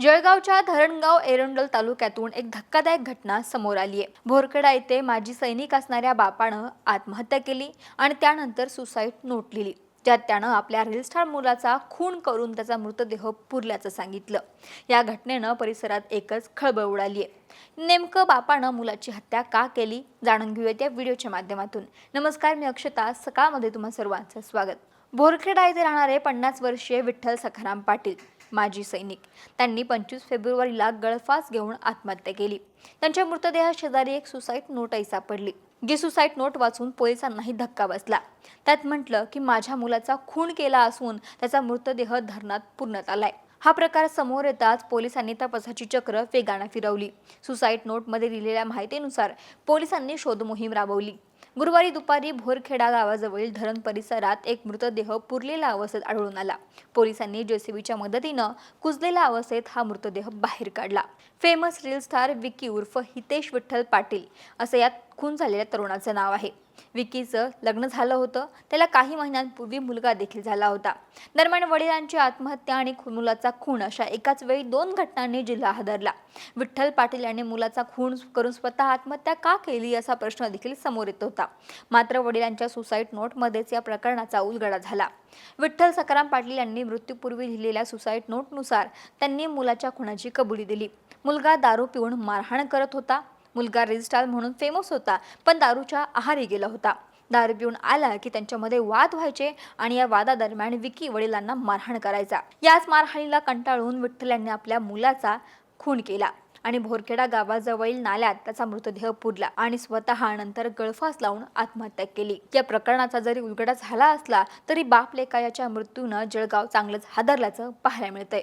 जळगावच्या धरणगाव एरंडोल तालुक्यातून एक धक्कादायक घटना समोर आली आहे. भोरखेडा येथे माजी सैनिक असणाऱ्या बापानं आत्महत्या केली आणि त्यानंतर सुसाईड नोट लिहिली. ज्यात त्यानं आपल्या रीलस्टार मुलाचा खून करून त्याचा मृतदेह पुरल्याचं सांगितलं. या घटनेनं परिसरात एकच खळबळ उडाली आहे. नेमकं बापानं मुलाची हत्या का केली? जाणून घेऊयात या व्हिडिओच्या माध्यमातून. नमस्कार मी अक्षता. सकाळमध्ये तुम्हा सर्वांचं स्वागत. भोरखेडा येथे राहणारे पन्नास वर्षीय विठ्ठल सखाराम पाटील. माजी सैनिक. त्यांनी पंचवीस फेब्रुवारीला गळफास घेऊन आत्महत्या केली. त्यांच्या मृतदेहा शेजारी एक सुसाईड नोटही सापडली. जी सुसाईड नोट वाचून पोलिसांनाही धक्का बसला. त्यात म्हटलं की माझ्या मुलाचा खून केला असून त्याचा मृतदेह धरणात पुरण्यात आलाय. हा प्रकार समोर येताच पोलिसांनी तपासाची चक्र वेगानं फिरवली. सुसाईड नोटमध्ये दिलेल्या माहितीनुसार पोलिसांनी शोधमोहीम राबवली. गुरुवारी दुपारी भोरखेडा गावाजवळील धरण परिसरात एक मृतदेह पुरलेला अवस्थेत आढळून आला. पोलिसांनी जेसीबीच्या मदतीनं कुजलेल्या अवस्थेत हा मृतदेह बाहेर काढला. फेमस रील स्टार विकी उर्फ हितेश विठ्ठल पाटील असं यात खून झालेल्या तरुणाचं नाव आहे. विकीचं लग्न झालं होतं. त्याला काही महिन्यांपूर्वी मुलगा देखील झाला होता. दरम्यान वडिलांची आत्महत्या आणि मुलाचा खून अशा एकाच वेळी दोन घटनांनी जिल्हा हादरला. विठ्ठल पाटील यांनी मुलाचा खून करून स्वतः आत्महत्या का केली असा प्रश्न देखील समोर येत होता. मात्र वडिलांच्या सुसाईड नोटमध्येच या प्रकरणाचा उलगडा झाला. विठ्ठल सकाराम पाटील यांनी मृत्यूपूर्वी लिहिलेल्या सुसाईड नोटनुसार त्यांनी मुलाच्या खुनाची कबुली दिली. मुलगा दारू पिऊन मारहाण करत होता. मुलगा रेजिस्टार म्हणून फेमस होता पण दारूच्या आहारी गेला होता. दारू पिऊन आला की त्यांच्यामध्ये वाद व्हायचे आणि या वादादरम्यान विकी वडिलांना मारहाण करायचा. याच मारहाणीला कंटाळून विठ्ठल यांनी आपल्या मुलाचा खून केला आणि भोरखेडा गावाजवळील नाल्यात त्याचा मृतदेह पुरला आणि स्वतः नंतर गळफास लावून आत्महत्या केली. या प्रकरणाचा जरी उलगडा झाला असला तरी बाप लेका याच्या मृत्यूनं जळगाव चांगलंच हादरल्याचं पाहायला मिळतंय.